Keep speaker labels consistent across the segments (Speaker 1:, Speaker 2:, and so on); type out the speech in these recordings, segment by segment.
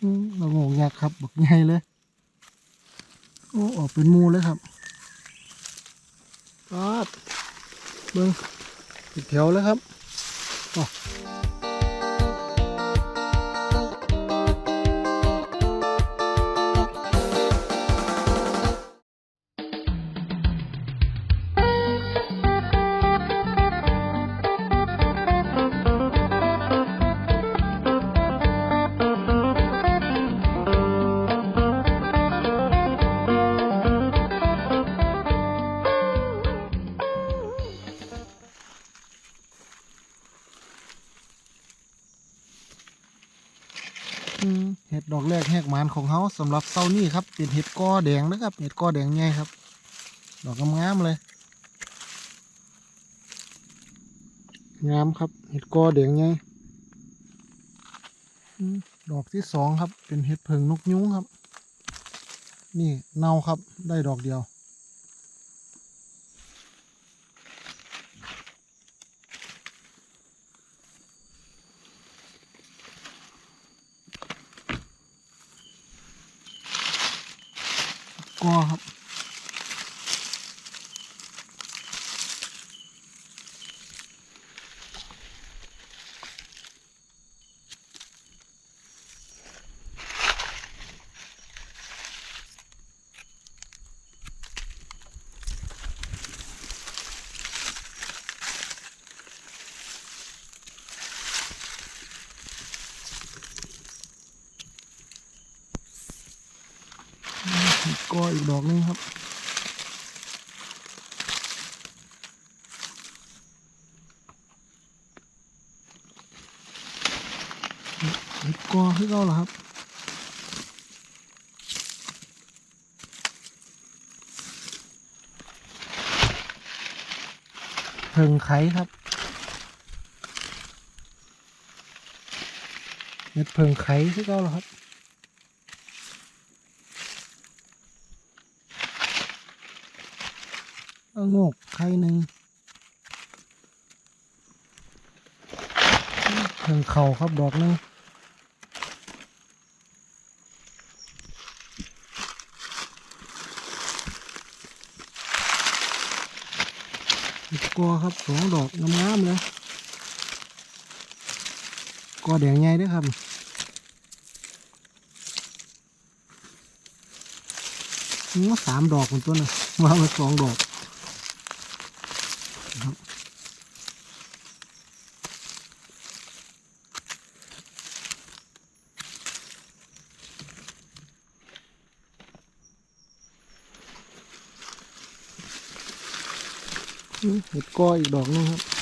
Speaker 1: อืมเราโงงยักษ์ครับบักใหญ่เลย โอ้ออกเป็นหมูเลยครับปาดเบิ้งติดแถวเลยครับ ของเขาสำหรับเซานี่ครับเป็นเห็ดกอแดงนะครับเห็ดกอแดงใหญ่ครับ ดอกงามๆเลยงามครับเห็ดกอแดงใหญ่ดอกที่สองครับ เป็นเห็ดเพิงนกยุ้งครับ นี่เนาครับได้ดอกเดียว กอครับ ก็อีกดอกหนึงครับเห็ดกอคือเก่าเหรอครับเพิงไข่ครับเห็ดเพิงไข่คือเก่าเหรอครับ เอางกไข่หนึ่งเพิงเข่าครับดอกหนึงกอครับสองดอกงามๆเลยกอแดงใหญ่ด้วยครับอืมสามดอกคนตัวน่ะว่ามาสองดอกนะครับอืม เห็ดก้ออีกดอกหนึงครับ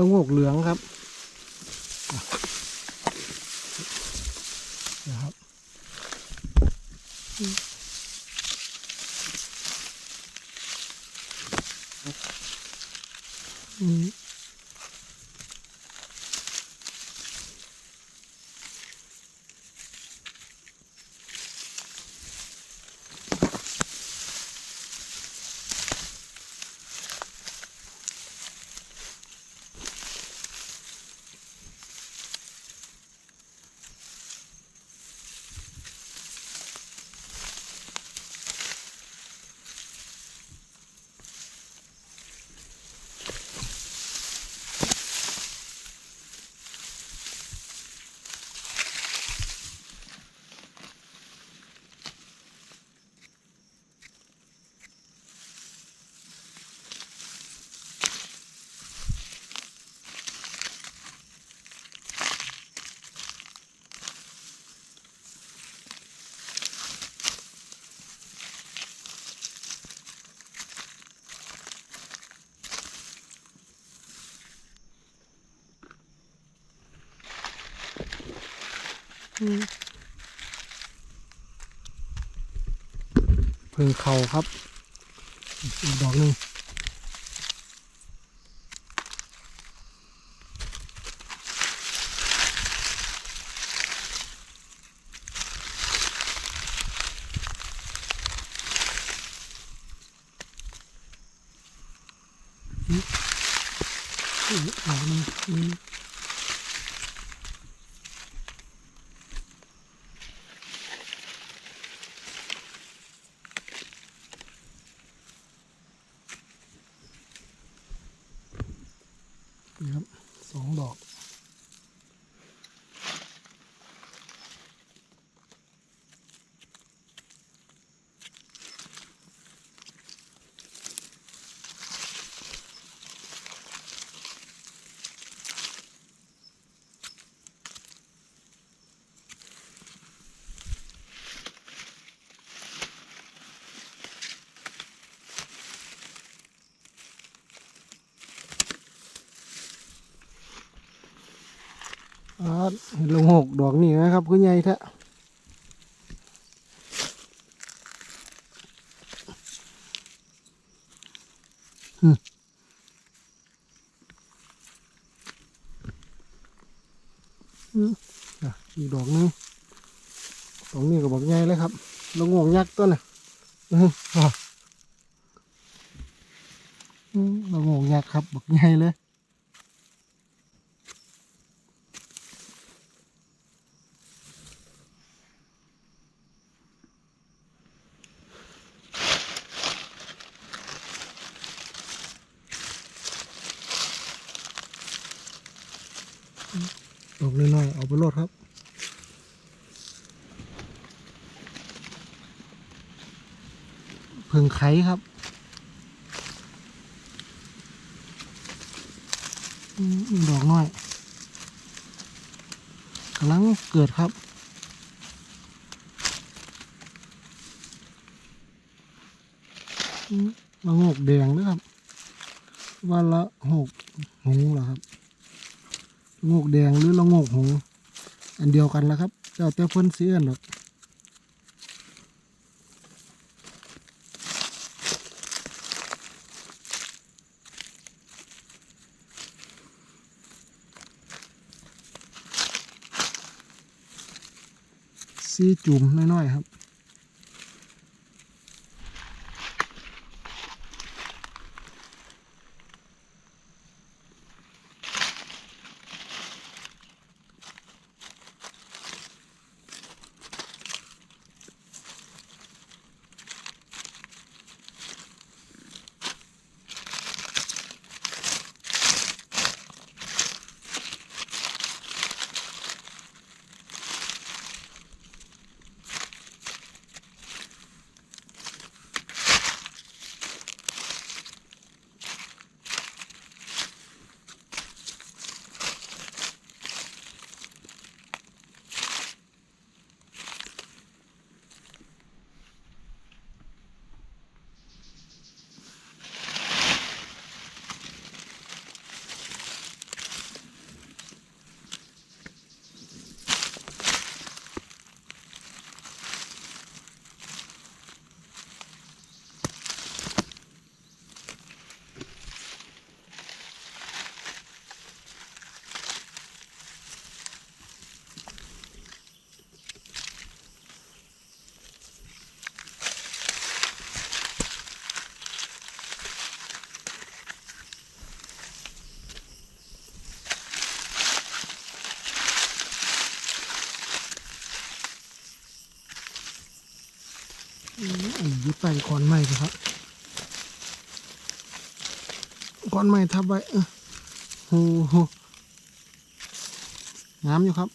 Speaker 1: แล้วงกเหลืองครับ เพิ่งเข่าครับ อีกดอกหนึ่งอืมอีกดอกหนึ่งอืม นี่ครับสองดอก อ่าเห็น ลงหกดอกนี่นะครับคือใหญ่แท้อืมอืมอะอีกดอกนึงดอกนี้ก็บอกใหญ่เลยครับลงหกยักษ์ตัวน่ะอืมอะอืมลงหกยักษ์ครับบอกใหญ่เลย ดอกน้อยๆเอาไปโลดครับ เพิ่งไข่ครับดอกน้อยกำลังเกิดครับมะงกแดงนะครับ วันละหกหงเหรอครับ งกแดงหรือละโงกหงอันเดียวกันแล้วครับเจ้าแต่เพิ่นเสียนหรอกซีจุ่มน้อยๆครับ อืมอันนี้อยู่ใต้ก้อนไม้ครับก้อนไม้ทับไว้เออโหโหงามอยู่ครับ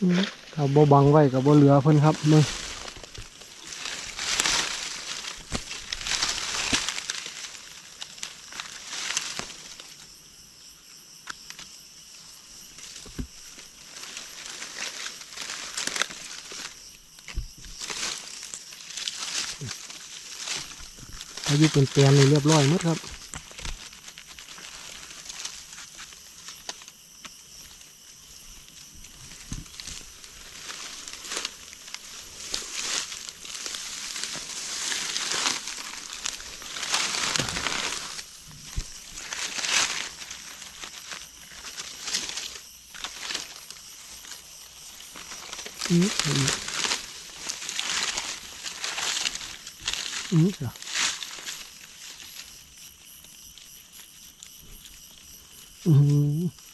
Speaker 1: อืมถ้าบ่บังไว้กับบ่เหลือเพิ่นครับมึง ยุเป็นแปลนนี่เรียบร้อยหมดครับ อ อืมอืมอืมจ้ะอืม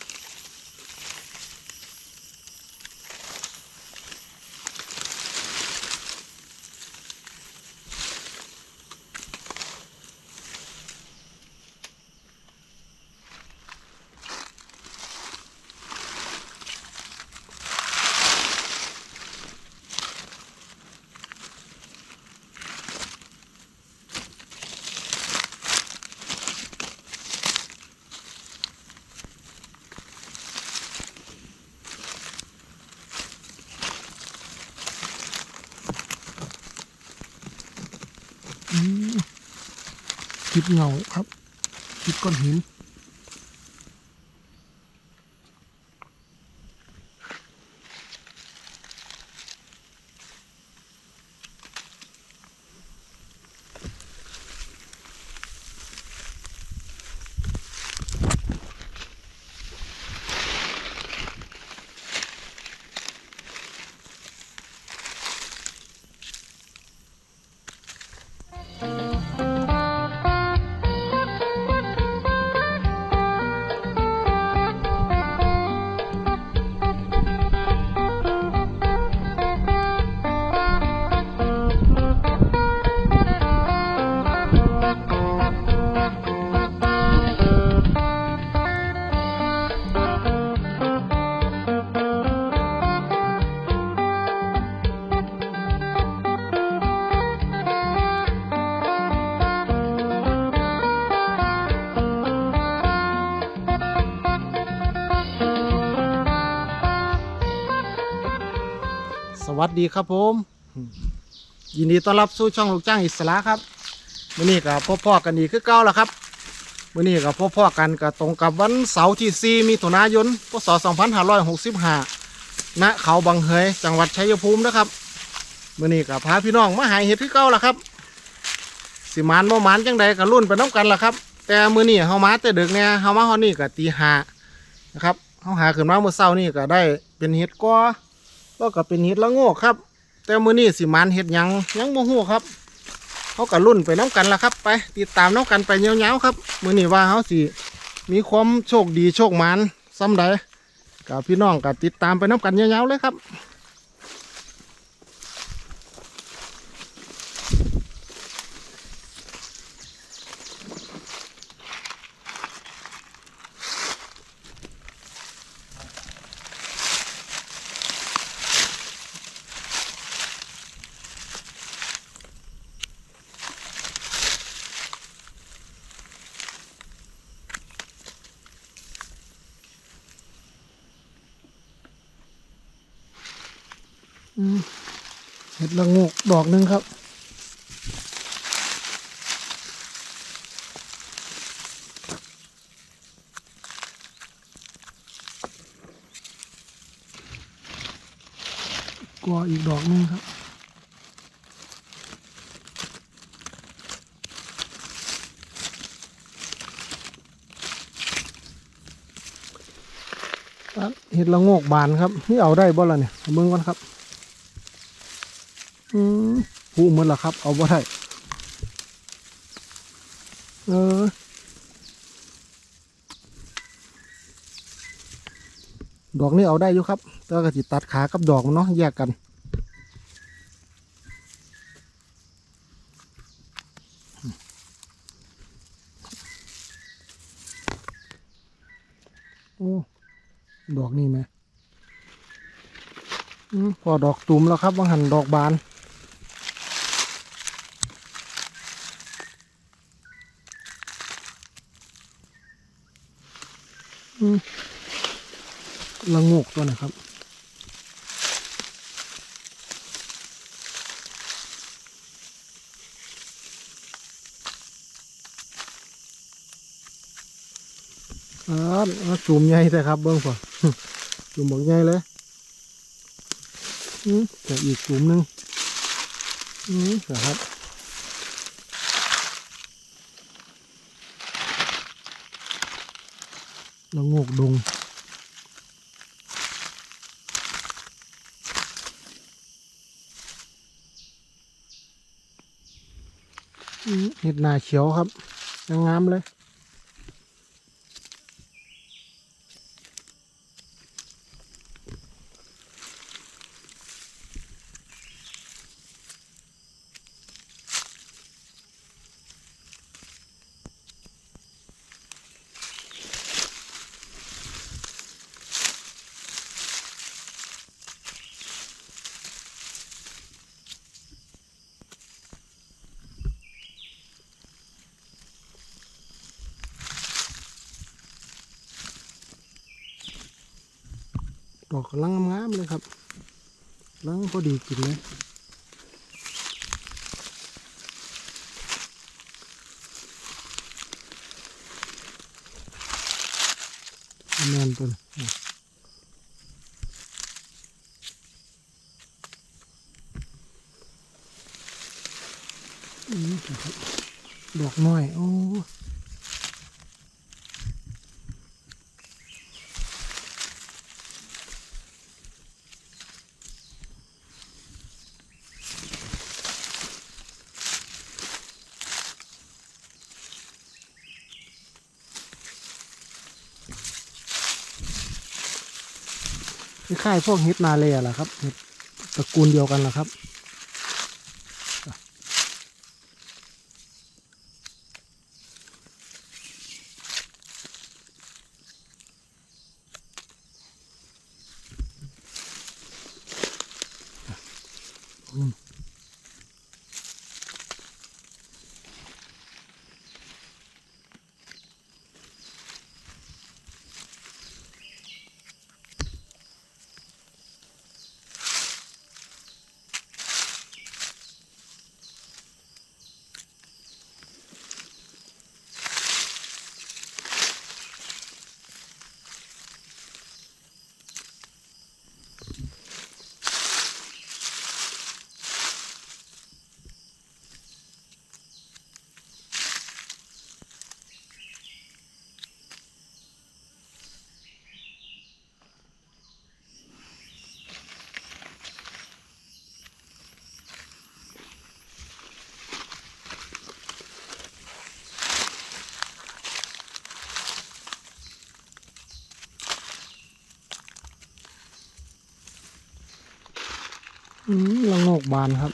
Speaker 1: อืมิดเงาครับคิดก้อนหิน วัสดีครับผม ยินดีต้อนรับสู่ช่องลูกจ้างอิสระครับวันนี้กับพ่อพ่อๆกันอีกคือเก่าแล้วครับวันนี้กับพ่อพ่อๆกันก็ตรงกับวันเสาร์ที่ 4 มีถุนายนพศ 2565ณเขาบางเฮยจังหวัดชัยภูมินะครับวันนี้กับพาพี่น้องมาหายเห็ดคือเก่าแล้วครับ สิมานบ่มานจังใดก็รุ่นไปน้ำกันล่ะครับ แต่มื้อนี้เฮามาแต่ดึกเนี่ยเฮามาฮอนี่ก็ตีหานะครับเฮาหาขึ้นมาเมื่อเช้านี่ก็ได้เป็นเห็ดกอ ก็ก็เป็นเห็ดละโงกครับ แต่มื้อนี้สิมันเห็ดยังยังโมโหครับเขาก็รุ่นไปน้กันละครับไป ติดตามน้กันไปยาวๆครับมื้อนี้ว่าเขาสิมีความโชคดีโชคมันซ้ำใดกับพี่น้องกับติดตามไปน้กันยาวๆเลยครับ เห็ดละโงกดอกหนึ่งครับกลัวอีกดอกหนึงครับเห็ดละโงกบานครับนี่เอาได้บ่ล่ะเนี่ยเอาเบิ่งก่อนครับ มผูหมันละครับ เอาบ่ได้เออดอกนี่เอาได้อยู่ครับ แต่ว่าก็จิตัดขากับดอกมันเนาะแยกกัน โอ้ ดอกนี่ไหมพอดอกตุ่มแล้วครับบางหันดอกบาน อืม ละงกตัวนะครับอ่าอ่าจุ่มใหญ่แต่ครับเบิ้งพอจุ่มบอกใหญ่เลยอืมแต่อีกจุ่มหนึ่งอืมนะครับละงกดง เห็ดหนาเขียวครับงามเลย ดอกกำลังงามๆเลยครับลังพอดีกินเลยแมนตัวนี้ดอกน้อย โอ้ ล้ายๆพวกเห็ดนาเลียแหละครับเห็ดตระกูลเดียวกันเหรอครับ ลงโงกบานครับ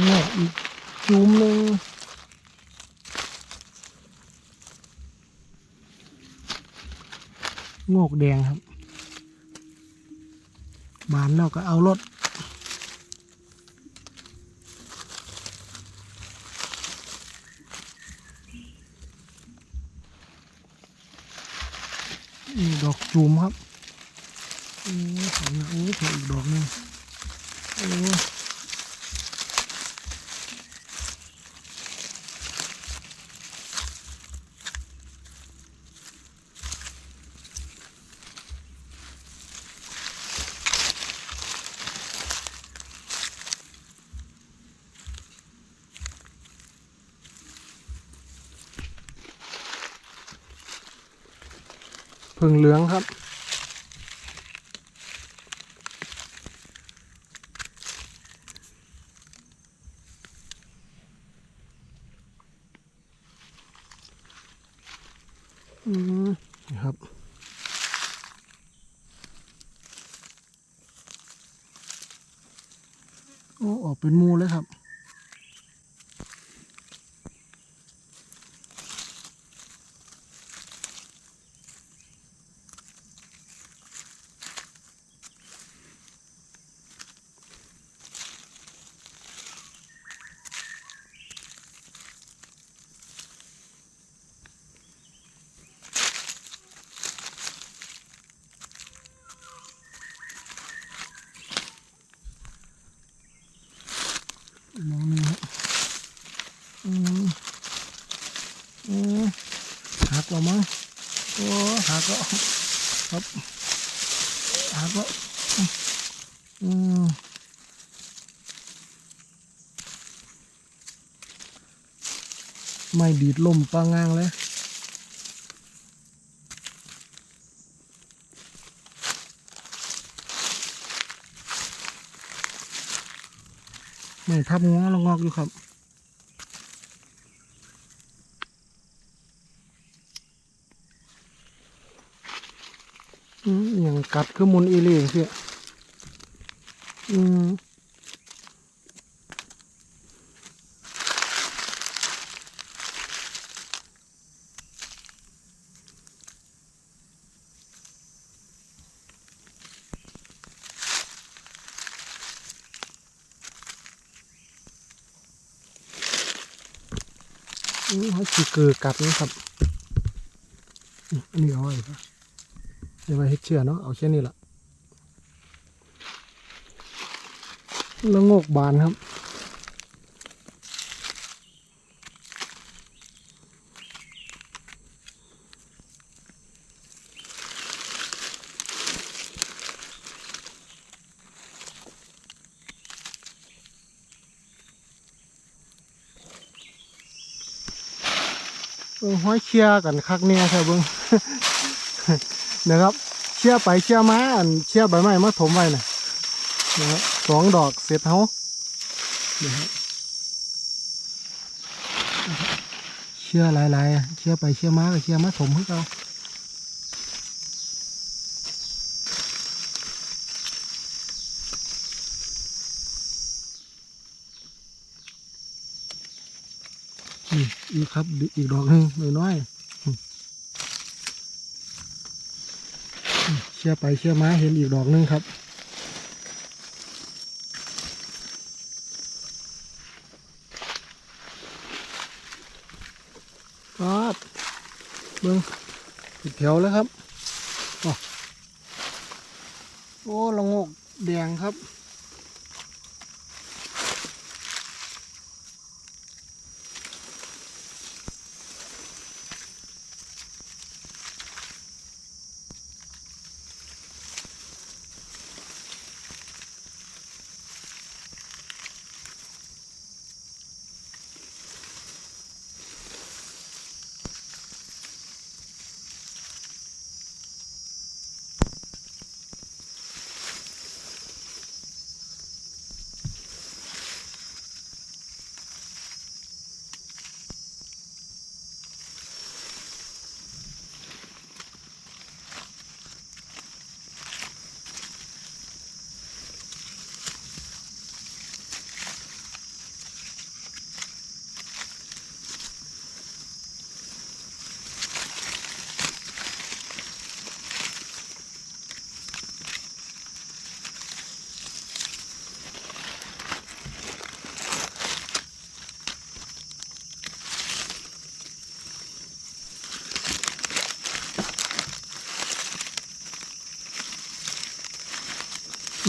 Speaker 1: โงกอีก จุ้มหนึ่งโงกแดงครับ บานแล้วก็เอารถดอกจูมครับ โอ้ยสองนะโอ้ยเพิ่มอีกดอกนึง องครับ อืมนี่ครับโอ้ออกเป็นมูเลยครับ อืมหักแล้วมั้งโอ้หักแล้วครับหักแล้วอืมไม่ดีดลมปางงางเลยไม่ทับงอละงอกอยู่ครับ อืมอหย่าง กัดคือมุนอีเลียงเสียอืมอืมเขาจีเกือกัดนะครับอันนี้เอาไว้ปะเดี๋ยวไปเฮ็ดเชื่อเนาะเอาแค่นี้ละแล้วงกบานครับห้อยเชียกันคักเนี่ยครับเบิ้ง นะครับ เชี่ยไปเชี่ยมาอันเชี่ยใบไม้มาถมไว้น่ะนะครับสองดอกเสร็จเฮานะครับเชี่ยหลายๆเชี่ยไปเชี่ยมาก็เชี่ยมาถมให้เราอีกครับอีกดอกหนึ่งน้อยๆ เชื่อไปเชื่อมาเห็นอีกดอกหนึงครับครับเบิ้งผิดแถวแล้วครับ โอ้โอ้ละงกแดงครับ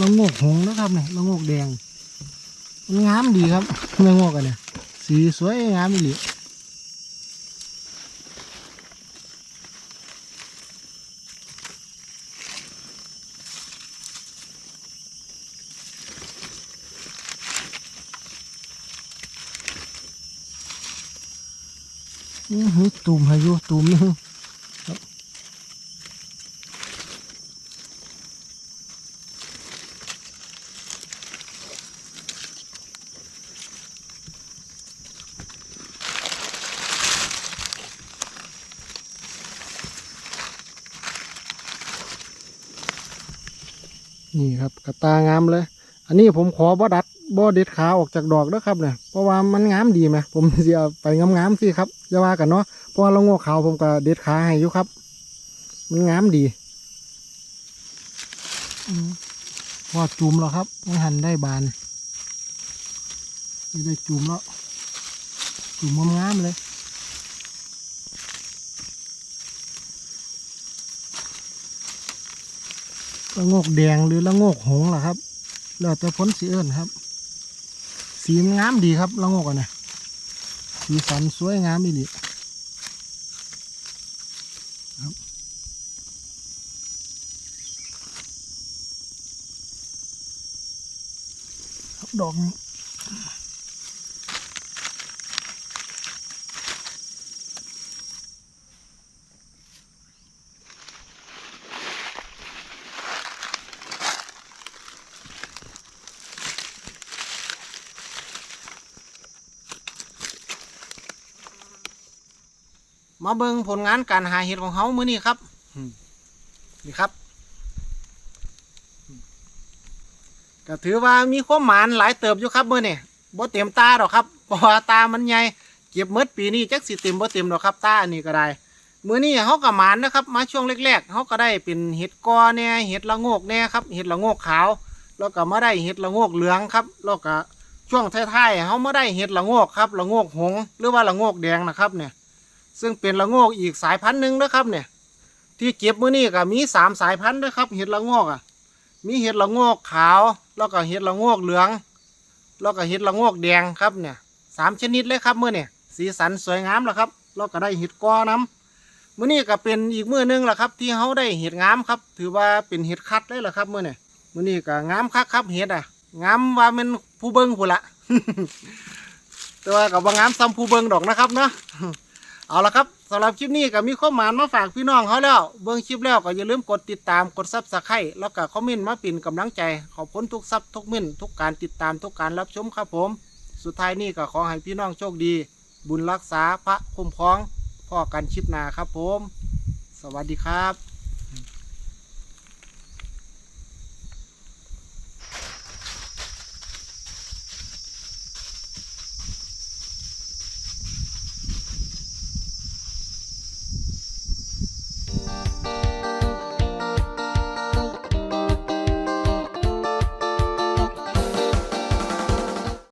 Speaker 1: ละงกหงนะครับเนี่ยละงกแดงมันงามดีครับละงกอันเนี่ยสีสวยงามอีอือหือตุ่มให้ยูตุ่มนึงครับ นี่ครับกระ ตางามเลย อันนี้ผมขอบ่ดัดบ่เด็ดขาออกจากดอกเด้อครับเนี่ยเพราะว่ามันงามดีไหมผมเสิเอาไปงามๆสิครับอย่าว่ากันเนาะเพราะว่าเราโง่ขาวผมก็เด็ดขาให้อยู่ครับ มันงามดีพอจุ่มแล้วครับมันหันได้บานนี่ได้จุ่มแล้วจุ่มงามๆเลย ละโงกแดงหรือละโงกหงล่ะครับ แล้วแต่พ้นสีเอิญครับ สีงามดีครับละโงกอะนะสีสันสวยงามอีหลีครับดอก มาเบิ่งผลงานการหาเห็ดของเขามื้อนี้ครับอืมนี่ครับอืมก็ถือว่ามีความหมานหลายเติบอยู่ครับมื้อนี้บ่เต็มตาดอกครับเพราะว่าตามันใหญ่เก็บเมดปีนี้จักสิเต็มบ่เต็มดอกครับตาอันนี้ก็ได้มื้อนี้เขาก็หมานนะครับ มาช่วงแรกๆเขาก็ได้เป็นเห็ดกอแหน่เห็ดละโงกแหน่ครับเห็ดละโงกขาว แล้วก็มาได้เห็ดละโงกเหลืองครับแล้วก็ช่วงท้ายๆเขามาได้เห็ดละโงกครับละโงกหงส์หรือว่าละโงกแดงนะครับเนี่ย ซึ่งเป็นละโงกอีกสายพันธุ์หนึ่งนะครับเนี่ย ที่เก็บมื้อนี้ก็มีสามสายพันธุ์นะครับ เห็ดละโงกอะ มีเห็ดละโงกขาว แล้วก็เห็ดละโงกเหลือง แล้วก็เห็ดละโงกแดงครับเนี่ยสามชนิดเลยครับมื้อเนี่ยสีสันสวยงามแล้วครับ แล้วก็ได้เห็ดกอน้ำมื้อนี้ก็เป็นอีกมื้อหนึงแหละครับ ที่เขาได้เห็ดงามครับ ถือว่าเป็นเห็ดคัดเลยแหละครับมื้อเนี่ยมื้อนี้ก็งามคักครับเห็ดอะงามว่าเป็นผู้เบิ้งผู้ละแต่ว่ากับว่างามซ้ำผู้เบิ้งดอกนะครับเนาะ เอาละครับสำหรับคลิปนี้ก็มีข้อมานมาฝากพี่น้องเขาแล้ว เบื้องคลิปแล้วก็อย่าลืมกดติดตามกดซับสไครต์แล้วก็คอมเมนต์มาปิ่นกำลังใจ ขอบคุณทุกซับทุกเมินทุกการติดตามทุกการรับชมครับผม สุดท้ายนี้ก็ขอให้พี่น้องโชคดี บุญรักษาพระคุ้มครองพ่อกันชิปนาครับผม สวัสดีครับ